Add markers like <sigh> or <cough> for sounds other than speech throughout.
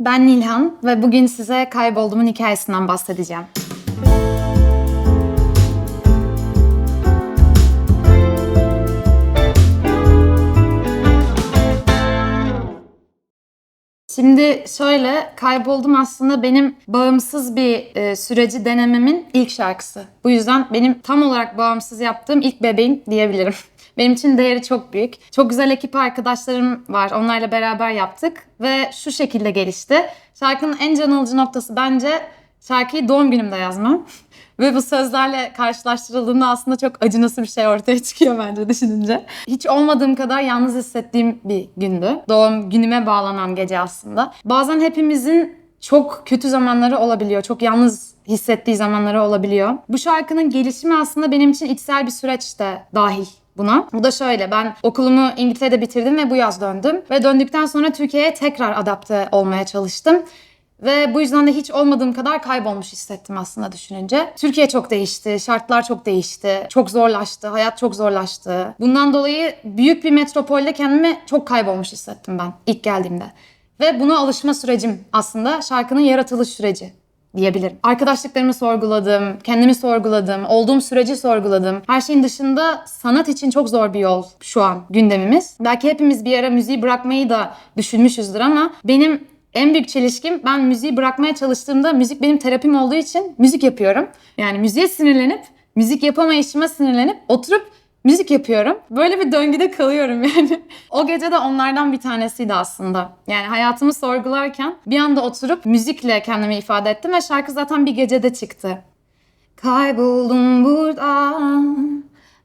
Ben Nilhan ve bugün size kaybolduğumun hikayesinden bahsedeceğim. Şimdi şöyle, Kayboldum aslında benim bağımsız bir e, süreci denememin ilk şarkısı. Bu yüzden benim tam olarak bağımsız yaptığım ilk bebeğim diyebilirim. <laughs> Benim için değeri çok büyük. Çok güzel ekip arkadaşlarım var. Onlarla beraber yaptık ve şu şekilde gelişti. Şarkının en can alıcı noktası bence şarkıyı doğum günümde yazmam. <laughs> Ve bu sözlerle karşılaştırıldığında aında çok acınası bir şey ortaya çıkıyor bence düşününce. Hiç olmadığım kadar yalnız hissettiğim bir gündü. Doğum günüme bağlanan gece aslında. Bazen hepimizin çok kötü zamanları olabiliyor. Çok yalnız hissettiği zamanları olabiliyor. Bu şarkının gelişimi aslında benim için içsel bir süreçte dahil buna. Bu da şöyle ben okulumu İngiltere'de bitirdim ve bu yaz döndüm. Ve döndükten sonra Türkiye'ye tekrar adapte olmaya çalıştım. Ve bu yüzden de hiç olmadığım kadar kaybolmuş hissettim aslında düşününce. Türkiye çok değişti, şartlar çok değişti, çok zorlaştı, hayat çok zorlaştı. Bundan dolayı büyük bir metropolde kendimi çok kaybolmuş hissettim ben ilk geldiğimde. Ve buna alışma sürecim aslında şarkının yaratılış süreci diyebilirim. Arkadaşlıklarımı sorguladım, kendimi sorguladım, olduğum süreci sorguladım. Her şeyin dışında sanat için çok zor bir yol şu an gündemimiz. Belki hepimiz bir ara müziği bırakmayı da düşünmüşüzdür ama benim en büyük çelişkim ben müziği bırakmaya çalıştığımda müzik benim terapim olduğu için müzik yapıyorum. Yani müziğe sinirlenip, müzik yapamayışıma sinirlenip oturup müzik yapıyorum. Böyle bir döngüde kalıyorum <laughs> yani. o gece de onlardan bir tanesiydi aslında. Yani hayatımı sorgularken bir anda oturup müzikle kendimi ifade ettim ve şarkı zaten bir gecede çıktı. Kayboldum burada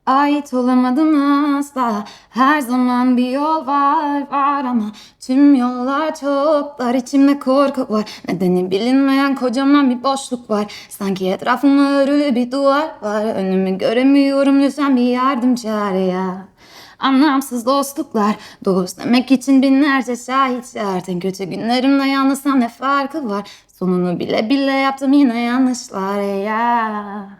Ait olamadım asla Her zaman bir yol var var ama Tüm yollar çok dar. İçimde korku var Nedeni bilinmeyen kocaman bir boşluk var. Sanki etrafımda örülü bir duvar var Önümü göremiyorum. Lütfen bir yardım çağır ya. Anlamsız dostluklar Dost demek için binlerce şahitler En kötü günlerimde yalnız ne farkı var? Sonunu bile bile yaptım yine yanlışlar ya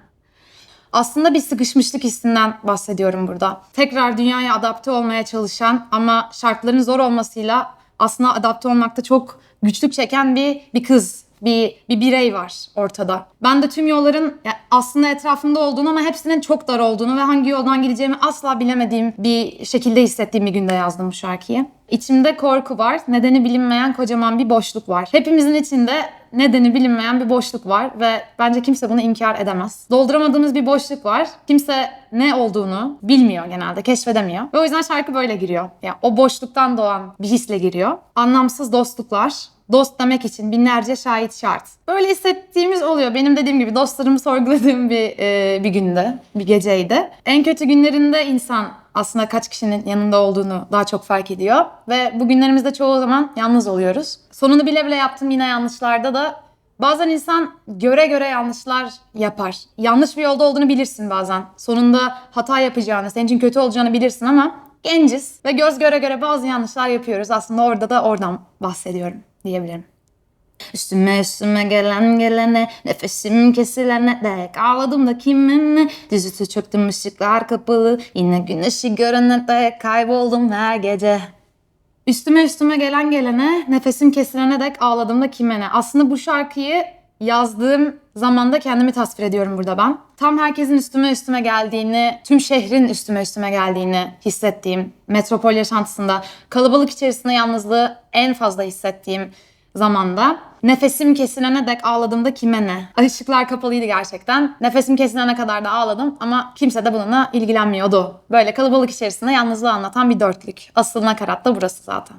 aslında bir sıkışmışlık hissinden bahsediyorum burada. Tekrar dünyaya adapte olmaya çalışan ama şartların zor olmasıyla aslında adapte olmakta çok güçlük çeken bir bir kız bir, bir birey var ortada. Ben de tüm yolların aslında etrafımda olduğunu ama hepsinin çok dar olduğunu ve hangi yoldan gideceğimi asla bilemediğim bir şekilde hissettiğim bir günde yazdım bu şarkıyı. İçimde korku var, nedeni bilinmeyen kocaman bir boşluk var. Hepimizin içinde nedeni bilinmeyen bir boşluk var ve bence kimse bunu inkar edemez. Dolduramadığımız bir boşluk var. Kimse ne olduğunu bilmiyor genelde, keşfedemiyor. Ve o yüzden şarkı böyle giriyor. Yani o boşluktan doğan bir hisle giriyor. Anlamsız dostluklar, dost demek için binlerce şahit şart. Böyle hissettiğimiz oluyor. Benim dediğim gibi dostlarımı sorguladığım bir e, bir günde, bir geceydi. En kötü günlerinde insan aslında kaç kişinin yanında olduğunu daha çok fark ediyor. Ve bu günlerimizde çoğu zaman yalnız oluyoruz. Sonunu bile bile yaptığım yine yanlışlarda da bazen insan göre göre yanlışlar yapar. Yanlış bir yolda olduğunu bilirsin bazen. Sonunda hata yapacağını, senin için kötü olacağını bilirsin ama genciz ve göz göre göre bazı yanlışlar yapıyoruz. Aslında orada da oradan bahsediyorum diyebilirim. Üstüme üstüme gelen gelene Nefesim kesilene dek Ağladım da kime Dizüstü çöktüm ışıklar kapalı Yine güneşi görene dek Kayboldum her gece. Üstüme üstüme gelen gelene Nefesim kesilene dek ağladım da kime ne Aslında bu şarkıyı yazdığım zamanda kendimi tasvir ediyorum burada ben. Tam herkesin üstüme üstüme geldiğini, tüm şehrin üstüme üstüme geldiğini hissettiğim metropol yaşantısında, kalabalık içerisinde yalnızlığı en fazla hissettiğim zamanda nefesim kesilene dek ağladığımda kime ne? Işıklar kapalıydı gerçekten. Nefesim kesilene kadar da ağladım ama kimse de bununla ilgilenmiyordu. Böyle kalabalık içerisinde yalnızlığı anlatan bir dörtlük. Asıl nakarat da burası zaten.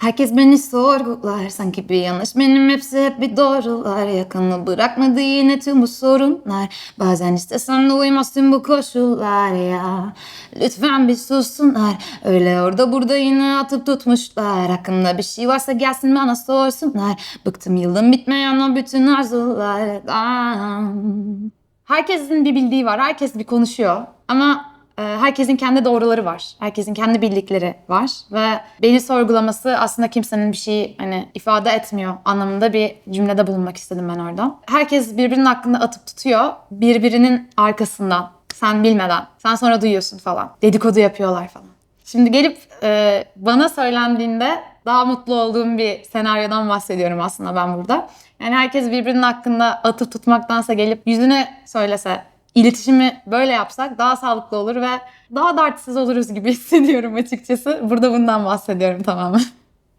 Herkes beni sorgular. Sanki bir yanlış benim hepsi hep bir doğrular. Yakını bırakmadı yine tüm bu sorunlar. Bazen istesem de uymaz tüm bu koşullar ya. Lütfen bir sussunlar. Öyle orada burada yine atıp tutmuşlar. Hakkımda bir şey varsa gelsin bana sorsunlar. Bıktım yılın bitmeyen o bütün arzulardan. Herkesin bir bildiği var, herkes bir konuşuyor. Ama herkesin kendi doğruları var. Herkesin kendi bildikleri var ve beni sorgulaması aslında kimsenin bir şey hani ifade etmiyor anlamında bir cümlede bulunmak istedim ben orada. Herkes birbirinin hakkında atıp tutuyor. Birbirinin arkasından. Sen bilmeden. Sen sonra duyuyorsun falan. Dedikodu yapıyorlar falan. Şimdi gelip e, bana söylendiğinde daha mutlu olduğum bir senaryodan bahsediyorum aslında ben burada. Yani herkes birbirinin hakkında atıp tutmaktansa gelip yüzüne söylese, iletişimi böyle yapsak daha sağlıklı olur ve daha dertsiz oluruz gibi <laughs> hissediyorum açıkçası. Burada bundan bahsediyorum tamamen.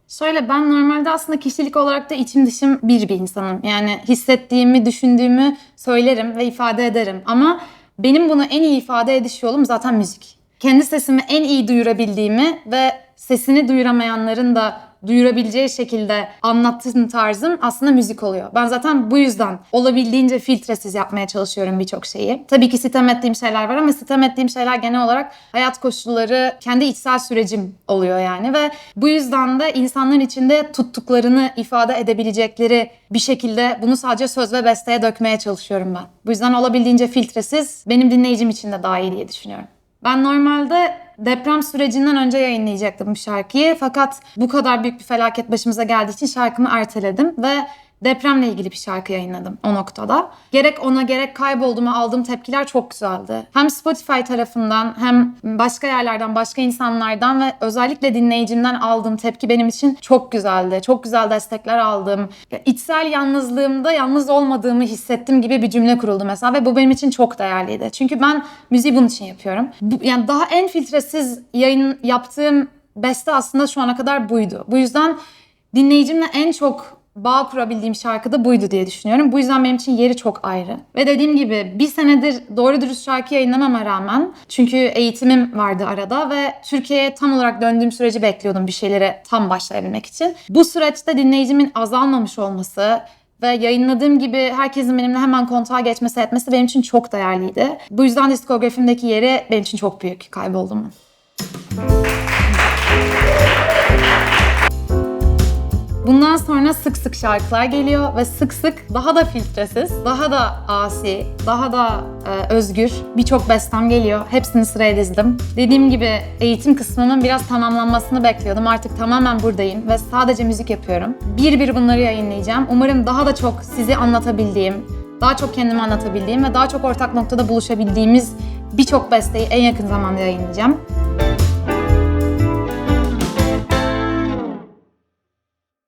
Şöyle ben normalde aslında kişilik olarak da içim dışım bir bir insanım. Yani hissettiğimi, düşündüğümü söylerim ve ifade ederim. Ama benim bunu en iyi ifade ediş yolum zaten müzik. Kendi sesimi en iyi duyurabildiğimi ve sesini duyuramayanların da duyurabileceği şekilde anlattığım tarzım aslında müzik oluyor. Ben zaten bu yüzden olabildiğince filtresiz yapmaya çalışıyorum birçok şeyi. Tabii ki sitem ettiğim şeyler var ama sitem ettiğim şeyler genel olarak hayat koşulları, kendi içsel sürecim oluyor yani ve bu yüzden de insanların içinde tuttuklarını ifade edebilecekleri bir şekilde bunu sadece söz ve besteye dökmeye çalışıyorum ben. Bu yüzden olabildiğince filtresiz benim dinleyicim için de daha iyi diye düşünüyorum. Ben normalde deprem sürecinden önce yayınlayacaktım bu şarkıyı. Fakat bu kadar büyük bir felaket başımıza geldiği için şarkımı erteledim ve depremle ilgili bir şarkı yayınladım o noktada. Gerek ona gerek kaybolduğuma aldığım tepkiler çok güzeldi. Hem Spotify tarafından hem başka yerlerden, başka insanlardan ve özellikle dinleyicimden aldığım tepki benim için çok güzeldi. Çok güzel destekler aldım. İçsel yalnızlığımda yalnız olmadığımı hissettim gibi bir cümle kuruldu mesela ve bu benim için çok değerliydi. Çünkü ben müziği bunun için yapıyorum. Yani daha en filtresiz yayın yaptığım beste aslında şu ana kadar buydu. Bu yüzden dinleyicimle en çok bağ kurabildiğim şarkı da buydu diye düşünüyorum. Bu yüzden benim için yeri çok ayrı. Ve dediğim gibi bir senedir doğru dürüst şarkı yayınlamama rağmen çünkü eğitimim vardı arada ve Türkiye'ye tam olarak döndüğüm süreci bekliyordum bir şeylere tam başlayabilmek için. Bu süreçte dinleyicimin azalmamış olması ve yayınladığım gibi herkesin benimle hemen kontağa geçmesi etmesi benim için çok değerliydi. Bu yüzden diskografimdeki yeri benim için çok büyük. Kayboldum. Bundan sonra sık sık şarkılar geliyor ve sık sık daha da filtresiz, daha da asi, daha da e, özgür birçok bestem geliyor. Hepsini sıraya dizdim. Dediğim gibi eğitim kısmının biraz tamamlanmasını bekliyordum. Artık tamamen buradayım ve sadece müzik yapıyorum. Bir bir bunları yayınlayacağım. Umarım daha da çok sizi anlatabildiğim, daha çok kendimi anlatabildiğim ve daha çok ortak noktada buluşabildiğimiz birçok besteyi en yakın zamanda yayınlayacağım.